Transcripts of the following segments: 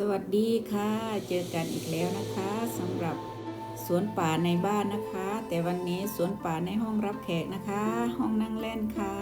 สวัสดีค่ะ เจอกันอีกแล้วนะคะสำหรับสวนป่าในบ้านนะคะ แต่วันนี้สวนป่าในห้องรับแขกนะคะ ห้องนั่งเล่นค่ะ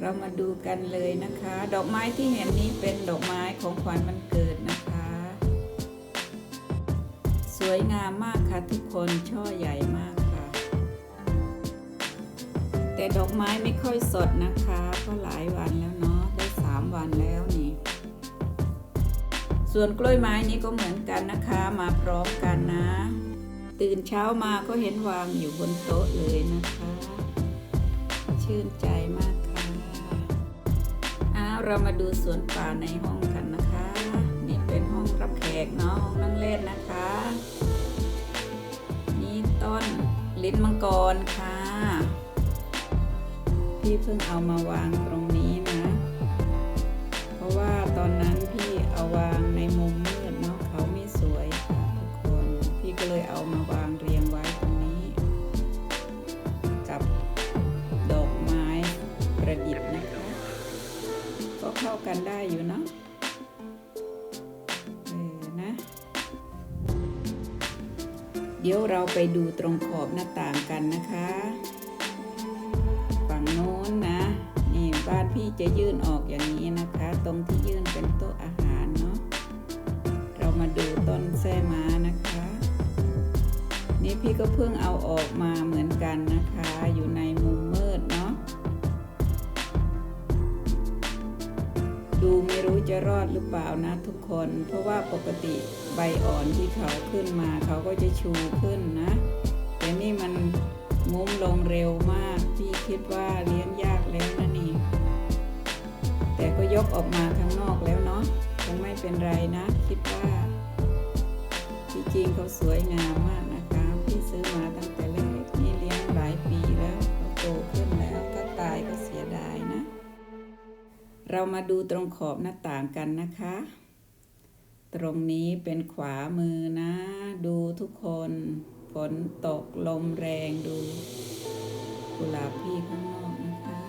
เรามาดูกันเลยนะคะ ดอกไม้ที่เห็นนี้เป็นดอกไม้ของขวัญวันเกิดนะคะ สวยงามมากค่ะทุกคนช่อใหญ่มากค่ะ แต่ดอกไม้ไม่ค่อยสดนะคะ เพราะหลายวันแล้วเนาะได้สามวันแล้วนี่ ส่วนกล้วยไม้นี้ก็เหมือนกันนะคะมาพร้อมกันนะ ตื่นเช้ามาก็เห็นวางอยู่บนโต๊ะเลยนะคะ ชื่นใจมากค่ะอ้าวเรามาดูสวนป่าในห้องกันนะคะ นี่เป็นห้องรับแขกเนาะห้องนั่งเล่นนะคะ นี่ต้นลิ้นมังกรค่ะพี่เพิ่งเอามาวางตรงนี้นะ เพราะว่าตอนนั้นพี่เอาวาง ก็เลยเอามาวางเรียงไว้ตรงนี้ กับดอกไม้ประดิษฐ์นะคะ ก็เข้ากันได้อยู่เนาะเออนะเดี๋ยวเราไปดูตรงขอบหน้าต่างกันนะคะ ฝั่งโน้นนะ นี่บ้านพี่จะยื่นออกอย่างนี้นะคะ ตรงที่ยื่นเป็นโต๊ะอาหารเนาะเรามาดูต้นแส้ม้านะคะ นี่พี่ก็เพิ่งเอาออกมาเหมือนกันนะคะ อยู่ในมุมมืดเนาะดูไม่รู้จะรอดหรือเปล่านะทุกคน เพราะว่าปกติใบอ่อนที่เขาขึ้นมาเขาก็จะชูขึ้นนะ แต่นี่มันงุ้มลงเร็วมาก พี่คิดว่าเลี้ยงยากแล้วนะนี่ แต่ก็ยกออกมาข้างนอกแล้วเนาะยังไม่เป็นไรนะ คิดว่า ที่จริงเขาสวยงามมาก ซื้อมาตั้งแต่เล็กนี่เลี้ยงหลายปีแล้วเขาโตขึ้นแล้วถ้าตายก็เสียดายนะ เรามาดูตรงขอบหน้าต่างกันนะคะ ตรงนี้เป็นขวามือนะ ดูทุกคนฝนตกลมแรงดูกุหลาบพี่ข้างนอกนะคะ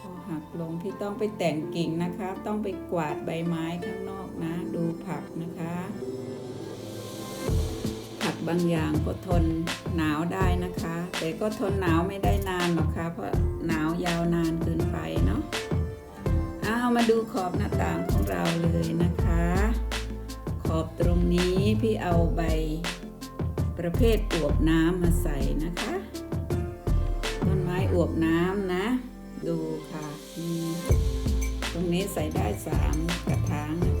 พอหักลงพี่ต้องไปแต่งกิ่งนะคะ ต้องไปกวาดใบไม้ข้างนอกนะ ดูผักนะคะ บางอย่างก็ทนหนาวได้นะคะ แต่ก็ทนหนาวไม่ได้นานหรอกค่ะเพราะหนาวยาวนานเกินไปเนาะเอามาดูขอบหน้าต่างของเราเลยนะคะ ขอบตรงนี้พี่เอาใบประเภทอวบน้ำมาใส่นะคะต้นไม้อวบน้ำนะ ดูค่ะตรงนี้ใส่ได้สามกระถางนะ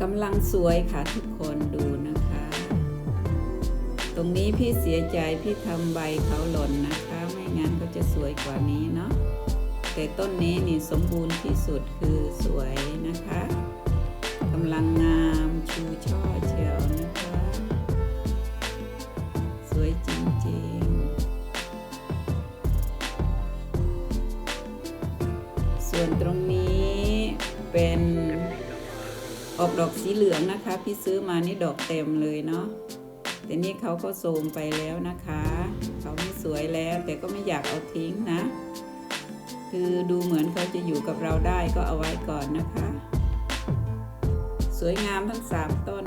กำลังสวยค่ะทุกคนดูนะคะ ตรงนี้พี่เสียใจพี่ทำใบเขาหล่นนะคะ ไม่งั้นก็จะสวยกว่านี้เนาะแต่ต้นนี้นี่สมบูรณ์ที่สุดคือสวยนะคะกำลังงามชูช่อ สีเหลืองนะคะ พี่ซื้อมานี่ดอกเต็มเลยเนาะแต่นี่เขาก็โทมไปแล้วนะคะ เขาไม่สวยแล้วแต่ก็ไม่อยากเอาทิ้งนะ คือดูเหมือนเขาจะอยู่กับเราได้ก็เอาไว้ก่อนนะคะ สวยงามทั้งสามต้น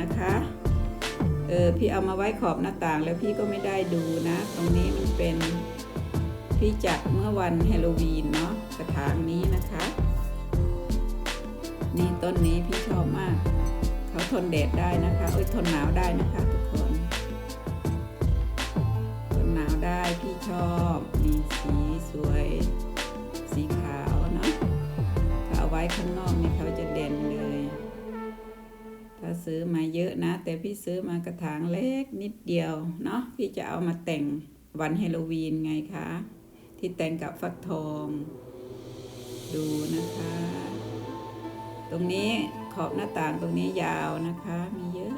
นะคะเออพี่เอามาไว้ขอบหน้าต่างแล้วพี่ก็ไม่ได้ดูนะ ตรงนี้มันเป็นพี่จัดเมื่อวันฮาโลวีนเนาะกระถางนี้นะคะ นี่ต้นนี้พี่ชอบมาก เขาทนแดดได้นะคะเอ้ยทนหนาวได้นะคะทุกคนทนหนาวได้พี่ชอบมีสีสวย สีขาวเนาะเอาไว้ข้างนอกนี่เขา ซื้อมาเยอะนะ แต่พี่ซื้อมากระถางเล็กนิดเดียวเนาะพี่จะเอามาแต่งวันฮาโลวีนไงคะ ที่แต่งกับฟักทอง ดูนะคะ ตรงนี้ขอบหน้าต่างตรงนี้ยาวนะคะ มีเยอะ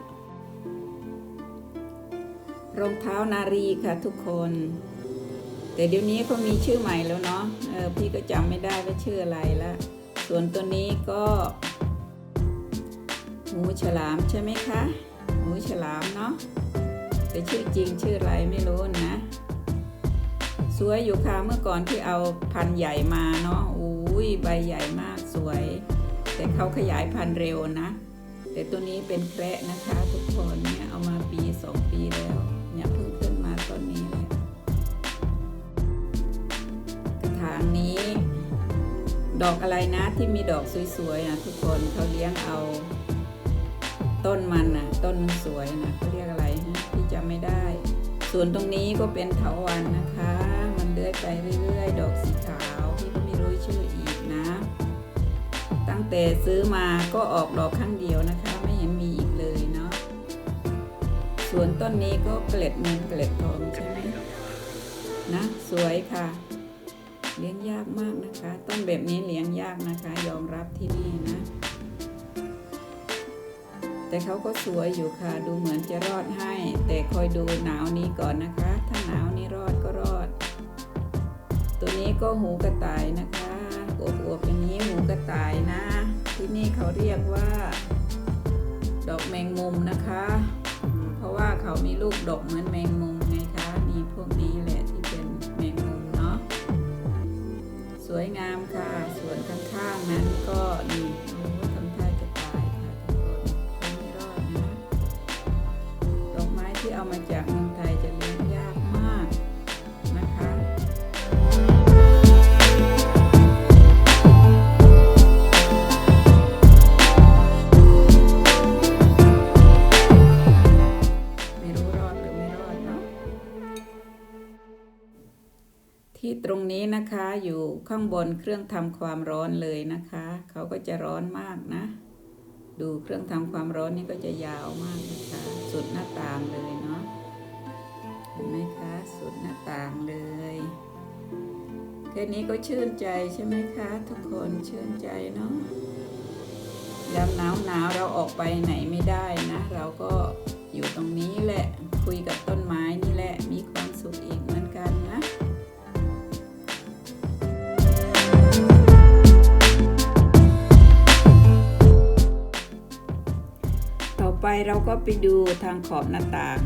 รองเท้านารีค่ะทุกคน แต่เดี๋ยวนี้เขามีชื่อใหม่แล้วเนาะเออพี่ก็จำไม่ได้ว่าชื่ออะไรละส่วนตัวนี้ก็ หมูฉลามใช่ไหมคะ หมูฉลามเนาะแต่ชื่อจริงชื่ออะไรไม่รู้นะ สวยอยู่ค่ะเมื่อก่อนที่เอาพันธุ์ใหญ่มาเนาะอุ้ยใบใหญ่มากสวย แต่เขาขยายพันธุ์เร็วนะ แต่ตัวนี้เป็นแคระนะคะ ทุกคนเนี่ยเอามาปีสองปีแล้วเนี่ยเพิ่งขึ้นมาต้นนี้แหละกระถางนี้ ดอกอะไรนะที่มีดอกสวยๆนะทุกคนเขาเลี้ยงเอา ต้นมันนะต้นมันสวยนะเขาเรียกอะไรฮะพี่จำไม่ได้ ส่วนตรงนี้ก็เป็นเถาวันนะคะ มันเลื้อยไปเรื่อยๆ ดอกสีขาวพี่ก็ไม่รู้ชื่ออีกนะ ตั้งแต่ซื้อมาก็ออกดอกข้างเดียวนะคะ ไม่เห็นมีอีกเลยเนาะส่วนต้นนี้ก็เกล็ดเงินเกล็ดทองใช่ไหมนะสวยค่ะ เลี้ยงยากมากนะคะ ต้นแบบนี้เลี้ยงยากนะคะ ยอมรับที่นี่นะ แต่เขาก็สวยอยู่ค่ะ ดูเหมือนจะรอดให้ แต่คอยดูหนาวนี้ก่อนนะคะ ถ้าหนาวนี้รอดก็รอด ตัวนี้ก็หูกระต่ายนะคะอวบๆอย่างนี้หูกระต่ายนะ ที่นี่เขาเรียกว่า ดอกแมงมุมนะคะ เพราะว่าเขามีลูกดกเหมือนแมงมุมไงคะนี่พวกนี้แหละที่เป็นแมงมุมเนาะสวยงามค่ะ ส่วนข้างๆนั้นก็นี่ จากเมืองไทยจะเลี้ยงยากมากนะคะไม่รู้รอดหรือไม่รอดเนาะที่ตรงนี้นะคะอยู่ข้างบนเครื่องทำความร้อนเลยนะคะ เขาก็จะร้อนมากนะดูเครื่องทำความร้อนนี่ก็จะยาวมากนะคะ สุดหน้าต่างเลยเนาะ นไหมคะสุดหน้าต่างเลยแค่นี้ก็ชื่นใจใช่ไหมคะ ทุกคนชื่นใจเนาะยามหนาวหนาวเราออกไปไหนไม่ได้นะ เราก็อยู่ตรงนี้แหละ คุยกับต้นไม้นี่แหละมีความสุขอีกเหมือนกันนะต่อไปเราก็ไปดูทางขอบหน้าต่าง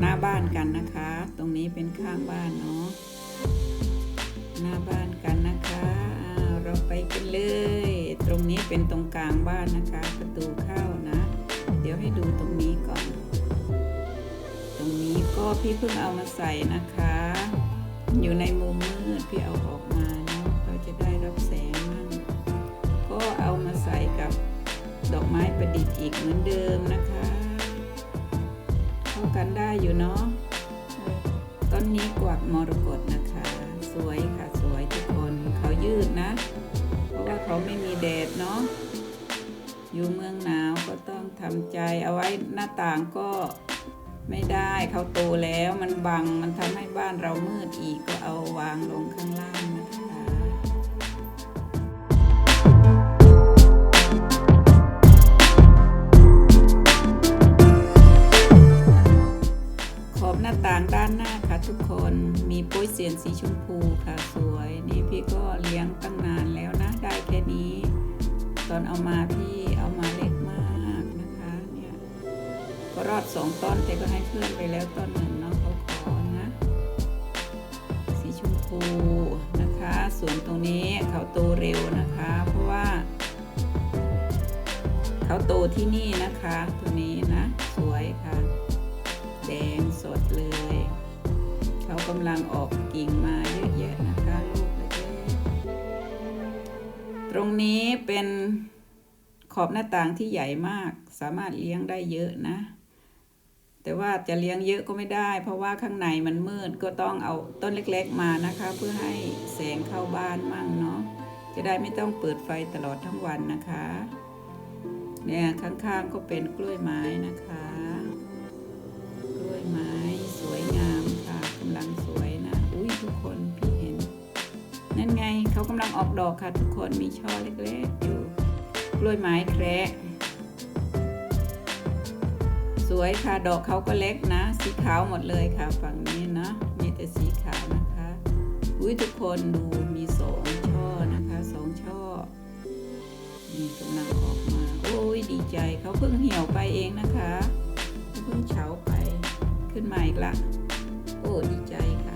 หน้าบ้านกันนะคะ นี้เป็นข้างบ้านเนาะหน้าบ้านกันนะคะเราไปกันเลย ตรงนี้เป็นตรงกลางบ้านนะคะ ประตูเข้านะ เดี๋ยวให้ดูตรงนี้ก่อน ตรงนี้ก็พี่เพิ่งเอามาใส่นะคะ อยู่ในมุมมืดพี่เอาออกมาเนาะเราจะได้รับแสงมั่งก็เอามาใส่กับดอกไม้ประดิษฐ์อีกเหมือนเดิมนะคะเข้ากันได้อยู่เนาะ ต้นนี้กวักมรกตนะคะ สวยค่ะสวยทุกคนเขายืดนะ เพราะว่าเขาไม่มีแดดเนาะอยู่เมืองหนาวก็ต้องทำใจเอาไว้หน้าต่างก็ไม่ได้เขาโตแล้วมันบังมันทำให้บ้านเรามืดอีกก็เอาวางลงข้างล่างนะคะ มีโป้ยเสียนสีชมพูค่ะสวยนี่พี่ก็เลี้ยงตั้งนานแล้วนะได้แค่นี้ ตอนเอามาพี่เอามาเล็กมากนะคะเนี่ยก็รอดสองต้นแต่ก็ให้เพื่อนไปแล้วต้นหนึ่งเนาะเขาขอนะ สีชมพูนะคะส่วนตรงนี้เขาโตเร็วนะคะ เพราะว่า เขาโตที่นี่นะคะ ตัวนี้นะ สวยค่ะ แดงสดเลย กำลังออกกิ่งมาเยอะแยะนะคะลูกเล็กๆตรงนี้เป็นขอบหน้าต่างที่ใหญ่มาก สามารถเลี้ยงได้เยอะนะ แต่ว่าจะเลี้ยงเยอะก็ไม่ได้ เพราะว่าข้างในมันมืดก็ต้องเอาต้นเล็กๆมานะคะ เพื่อให้แสงเข้าบ้านมั่งเนาะจะได้ไม่ต้องเปิดไฟตลอดทั้งวันนะคะเนี่ยข้างๆก็เป็นกล้วยไม้นะคะ กล้วยไม้สวยงามค่ะกำลังสวยนะ อุ้ยทุกคนพี่เห็น นั่นไงเขากำลังออกดอกค่ะทุกคนมีช่อเล็กๆอยู่กล้วยไม้แคระสวยค่ะดอกเขาก็เล็กนะ สีขาวหมดเลยค่ะฝั่งนี้เนาะมีแต่สีขาวนะคะอุ้ยทุกคนดูมีสองช่อนะคะสองช่อมีกำลังออกมา โอ้ยดีใจเขาเพิ่งเหี่ยวไปเองนะคะเพิ่งเฉาไปขึ้นมาอีกละ อ้ดีใจค่ะ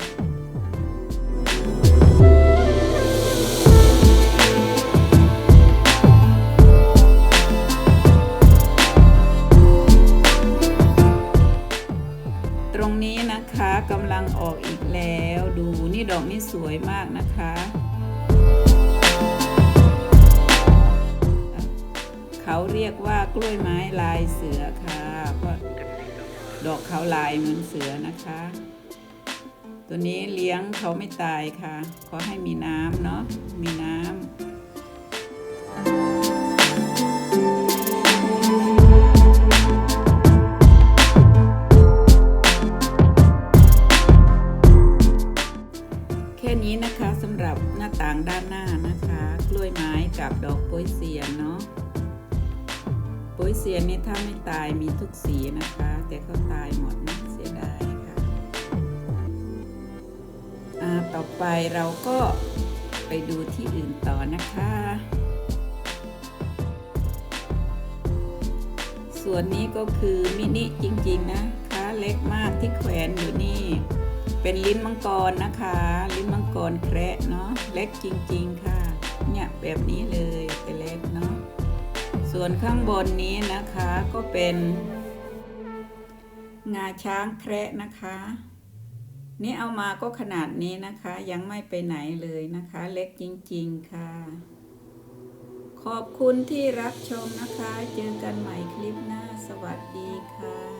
ตรงนี้นะคะกำลังออกอีกแล้วดูนี่ดอกนี่สวยมากนะคะ เขาเรียกว่ากล้วยไม้ลายเสือค่ะเพราะดอกเขาลายเหมือนเสือนะคะ ตัวนี้เลี้ยงเขาไม่ตายค่ะ ขอให้มีน้ำเนาะ มีน้ำแค่นี้นะคะสำหรับหน้าต่างด้านหน้านะคะ กล้วยไม้กับดอกโป้ยเซียนเนาะโป้ยเซียนนี่ถ้าไม่ตายมีทุกสีนะคะ แต่เขาตาย ไปเราก็ไปดูที่อื่นต่อนะคะ ส่วนนี้ก็คือมินิจริงๆนะคะเล็กมากที่แขวนอยู่นี่ เป็นลิ้นมังกรนะคะ ลิ้นมังกรแคระเนาะเล็กจริงๆค่ะ เนี่ยแบบนี้เลยแต่เล็กเนาะส่วนข้างบนนี้นะคะก็เป็น งาช้างแคระนะคะ นี่เอามาก็ขนาดนี้นะคะ ยังไม่ไปไหนเลยนะคะ เล็กจริง ๆ ค่ะ ขอบคุณที่รับชมนะคะ เจอกันใหม่คลิปหน้า สวัสดีค่ะ